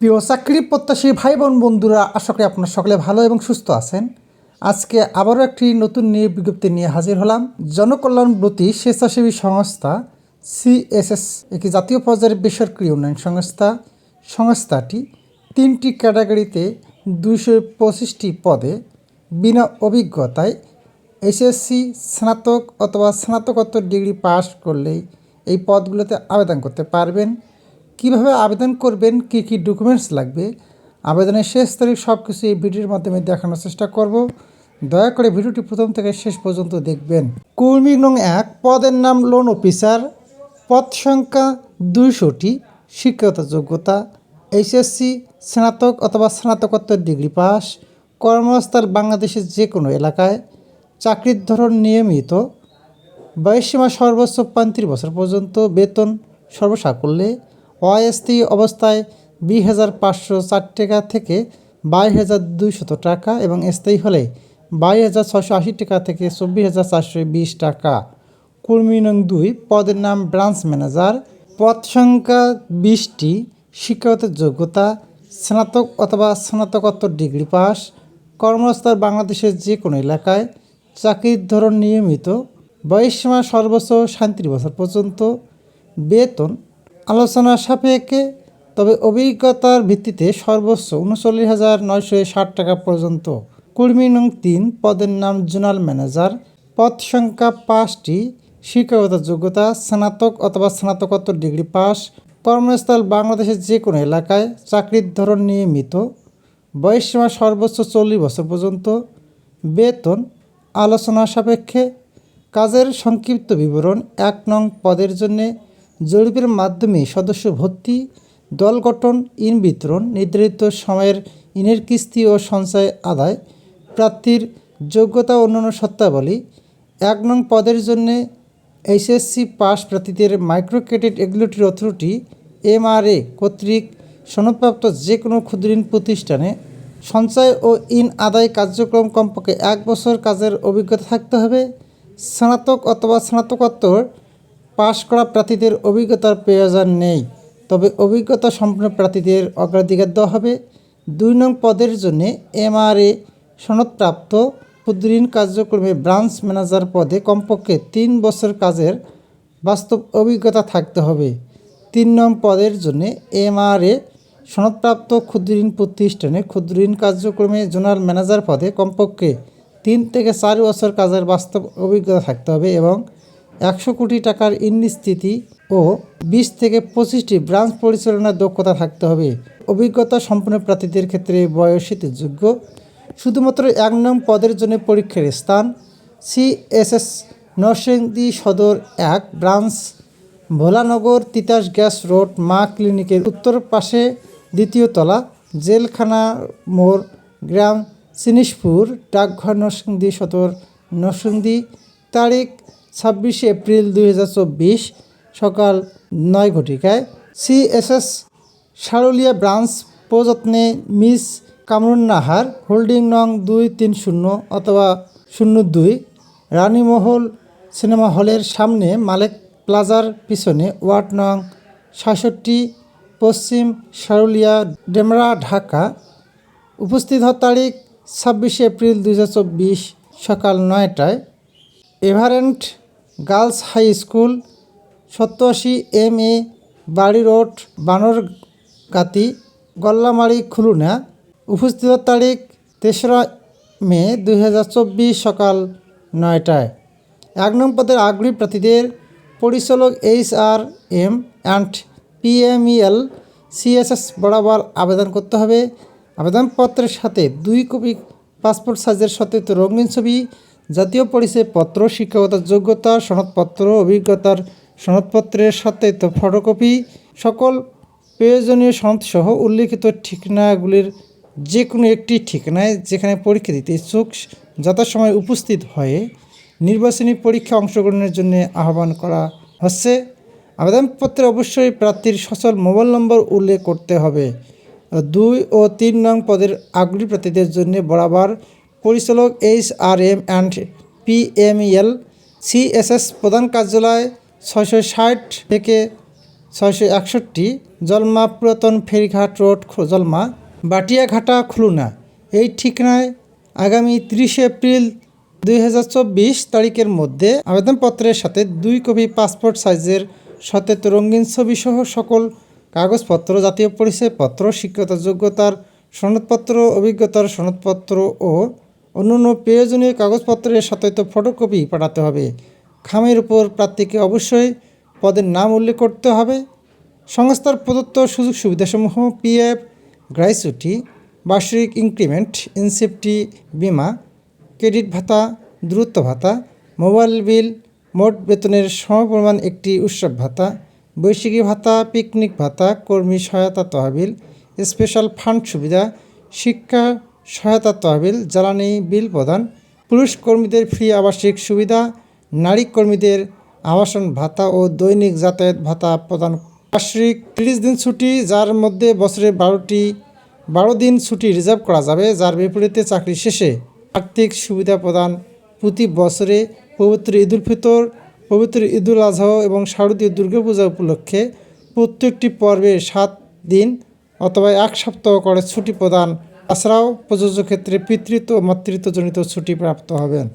প্রিয় চাকরি প্রত্যাশী ভাই বোন বন্ধুরা, আশা করি আপনারা সকলে ভালো এবং সুস্থ আছেন। আজকে আবারও একটি নতুন নিয়োগ বিজ্ঞপ্তি নিয়ে হাজির হলাম। জনকল্যাণব্রতী স্বেচ্ছাসেবী সংস্থা, সিএসএস, একটি জাতীয় পর্যায়ের বেসরকারি উন্নয়ন সংস্থা। সংস্থাটি তিনটি ক্যাটাগরিতে দুইশো পঁচিশটি পদে বিনা অভিজ্ঞতায় এসএসসি, স্নাতক অথবা স্নাতকোত্তর ডিগ্রি পাস করলেই এই পদগুলোতে আবেদন করতে পারবেন। কীভাবে আবেদন করবেন, কী কী ডকুমেন্টস লাগবে, আবেদনের শেষ তারিখ সব কিছু এই ভিডিওর মাধ্যমে দেখানোর চেষ্টা করব। দয়া করে ভিডিওটি প্রথম থেকে শেষ পর্যন্ত দেখবেন। কর্মী নং এক, পদের নাম লোন অফিসার পদ সংখ্যা দুইশোটি, শিক্ষাগত যোগ্যতা এইচএসসি স্নাতক অথবা স্নাতকোত্তর ডিগ্রি পাস কর্মস্থল বাংলাদেশের যে কোনো এলাকায়, চাকরির ধরন নিয়মিত, বয়সসীমা সর্বোচ্চ পঁয়ত্রিশ বছর পর্যন্ত, বেতন সর্বসাকুল্যে অস্থায়ী অবস্থায় বিশ হাজার পাঁচশো চার টাকা থেকে বাইশ হাজার দুইশত টাকা এবং স্থায়ী হলে বাইশ হাজার ছশো আশি টাকা থেকে চব্বিশ হাজার চারশো বিশ টাকা। কর্মী নং দুই, পদের নাম ব্রাঞ্চ ম্যানেজার। পদ সংখ্যা বিশটি, শিক্ষাগত যোগ্যতা, স্নাতক অথবা স্নাতকোত্তর ডিগ্রি পাস, কর্মস্থল বাংলাদেশের যে কোনো এলাকায়, চাকরির ধরন নিয়মিত বয়সসীমা সর্বোচ্চ সাঁত্রিশ বছর পর্যন্ত, বেতন আলোচনা সাপেক্ষে, তবে অভিজ্ঞতার ভিত্তিতে সর্বোচ্চ উনচল্লিশ হাজার নয়শো ষাট টাকা পর্যন্ত। কর্মী নং তিন, পদের নাম জোনাল ম্যানেজার। পদ সংখ্যা পাঁচটি, শিক্ষাগত যোগ্যতা, স্নাতক অথবা স্নাতকোত্তর ডিগ্রি পাস। কর্মস্থল বাংলাদেশের যে কোনো এলাকায় চাকরির ধরন নিয়মিত। বয়সসীমা সর্বোচ্চ চল্লিশ বছর পর্যন্ত। বেতন আলোচনা সাপেক্ষে। কাজের সংক্ষিপ্ত বিবরণ এক নং পদের জন্যে। জরিপের মাধ্যমে সদস্য ভর্তি, দল গঠন, ইন বিতরণ, নির্ধারিত সময়ের ইনের কিস্তি ও সঞ্চয় আদায়, প্রার্থীর যোগ্যতা অন্যান্য সত্তাবলী এক নং পদের জন্যে এইচএসসি পাস প্রার্থীদের micro credit regulatory authority, MRA কর্তৃক সনদপ্রাপ্ত যে কোনো ক্ষুদ্রঋণ প্রতিষ্ঠানে সঞ্চয় ও ইন আদায় কার্যক্রম কমপক্ষে এক বছর কাজের অভিজ্ঞতা থাকতে হবে, স্নাতক অথবা স্নাতকোত্তর পাশ করা প্রার্থীদের অভিজ্ঞতার প্রয়োজন নেই। তবে অভিজ্ঞতা সম্পন্ন প্রার্থীদের অগ্রাধিকার দেওয়া হবে। দুই নং পদের জন্য এমআরএ সনদপ্রাপ্ত ক্ষুদ্রঋণ কার্যক্রমে ব্রাঞ্চ ম্যানেজার পদে কমপক্ষে তিন বছর কাজের বাস্তব অভিজ্ঞতা থাকতে হবে। তিন নং পদের জন্য এমআরএ সনদপ্রাপ্ত ক্ষুদ্রঋণ প্রতিষ্ঠানে ক্ষুদ্রঋণ কার্যক্রমে জোনাল ম্যানেজার পদে কমপক্ষে তিন থেকে চার বছর কাজের বাস্তব অভিজ্ঞতা থাকতে হবে এবং একশো কোটি টাকার ইনস্থিতি ও বিশ থেকে পঁচিশটি ব্রাঞ্চ পরিচালনার দক্ষতা থাকতে হবে। অভিজ্ঞতা সম্পন্ন প্রার্থীদের ক্ষেত্রে বয়সিত যোগ্য, শুধুমাত্র এক নং পদের জন্য পরীক্ষার স্থান, সিএসএস নরসিংদী সদর এক branch, Bholanagar Titas gas road, মা ক্লিনিকের উত্তর পাশে দ্বিতীয় তলা, জেলখানা মোড়, গ্রাম সিনিসপুর, ডাকঘর নরসিংদী সদর নরসিংদী, তারিখ ছাব্বিশে এপ্রিল দুই হাজার চব্বিশ সকাল নয় ঘটিকায় সিএসএস সারুলিয়া ব্রাঞ্চ প্রযত্নে মিস কামরুন নাহার হোল্ডিং নং দুই তিন শূন্য অথবা শূন্য দুই রানীমহল সিনেমা হলের সামনে মালেক প্লাজার পিছনে ওয়ার্ড নং সাতষট্টি পশ্চিম সারুলিয়া ডেমরা, ঢাকা। উপস্থিত হওয়ার তারিখ ছাব্বিশে এপ্রিল দুই হাজার চব্বিশ সকাল নয়টায়। এভারেন্ট girls high school সত্তরআশি M A Bari road, Banargati, Gollamari Khulna. উপস্থিত তারিখ তেসরা মে দু হাজার চব্বিশ সকাল নয়টায়। এক নং পদের আগ্রহী প্রার্থীদের পরিচালক H R M and PMEL CSS বরাবর আবেদন করতে হবে। আবেদনপত্রের সাথে দুই কপি পাসপোর্ট সাইজের সত্যায়িত রঙিন ছবি জাতীয় পরিচয়পত্র শিক্ষাগত যোগ্যতা, সনদপত্র, অভিজ্ঞতার সনদপত্রের সত্যায়িত ফটোকপি, সকল প্রয়োজনীয় সনদসহ উল্লিখিত ঠিকানাগুলির যে কোনো একটি ঠিকানায় যেখানে পরীক্ষা দিতে ইচ্ছুক, যথাসময়ে উপস্থিত হয়ে নির্বাচনী পরীক্ষা অংশগ্রহণের জন্য আহ্বান করা হচ্ছে। আবেদনপত্রে অবশ্যই প্রার্থীর সচল মোবাইল নম্বর উল্লেখ করতে হবে। দুই ও তিন নং পদের আগ্রহী প্রার্থীদের জন্য বরাবর পরিচালক H R M and PML CSS প্রধান কার্যালয় ছয়শো ষাট থেকে ছয়শো একষট্টি জলমা পুরাতন ফেরিঘাট রোড জলমা, বাটিয়াঘাটা, খুলনা। এই ঠিকানায় আগামী তিরিশে এপ্রিল দুই হাজার চব্বিশ তারিখের মধ্যে আবেদনপত্রের সাথে দুই কপি পাসপোর্ট সাইজের সতেত রঙিন ছবিসহ সকল কাগজপত্র, জাতীয় পরিচয়পত্র, শিক্ষাগত যোগ্যতার সনদপত্র, অভিজ্ঞতার সনদপত্র ও অন্যান্য প্রয়োজনীয় কাগজপত্রের সত্যায়িত ফটোকপি পাঠাতে হবে। খামের উপর প্রার্থীকে অবশ্যই পদের নাম উল্লেখ করতে হবে। সংস্থার প্রদত্ত সুযোগ সুবিধাসমূহ, পিএফ, গ্রাইসুটি, বার্ষিক ইনক্রিমেন্ট ইনসেফটি বিমা, ক্রেডিট ভাতা দূরত্ব ভাতা, মোবাইল বিল, মোট বেতনের সমপরিমাণ একটি উৎসব ভাতা বৈশাখী ভাতা, পিকনিক ভাতা, কর্মী সহায়তা তহবিল, স্পেশাল ফান্ড সুবিধা, শিক্ষা সহায়তা তহবিল, জ্বালানি বিল প্রদান, পুরুষ কর্মীদের ফ্রি আবাসিক সুবিধা, নারী কর্মীদের আবাসন ভাতা ও দৈনিক যাতায়াত ভাতা প্রদান। বার্ষিক তিরিশ দিন ছুটি, যার মধ্যে বছরে বারোটি, বারো দিন ছুটি রিজার্ভ করা যাবে, যার বিপরীতে চাকরি শেষে আর্থিক সুবিধা প্রদান। প্রতি বছরে পবিত্র ঈদুল ফিতর, পবিত্র ঈদুল আজহা এবং শারদীয় দুর্গাপূজা উপলক্ষে প্রত্যেকটি পর্বে সাত দিন অথবা এক সপ্তাহ করে ছুটি প্রদান তাছাড়াও প্রযোজ্য ক্ষেত্রে পিতৃত্ব ও মাতৃত্বজনিত ছুটি প্রাপ্ত হবেন।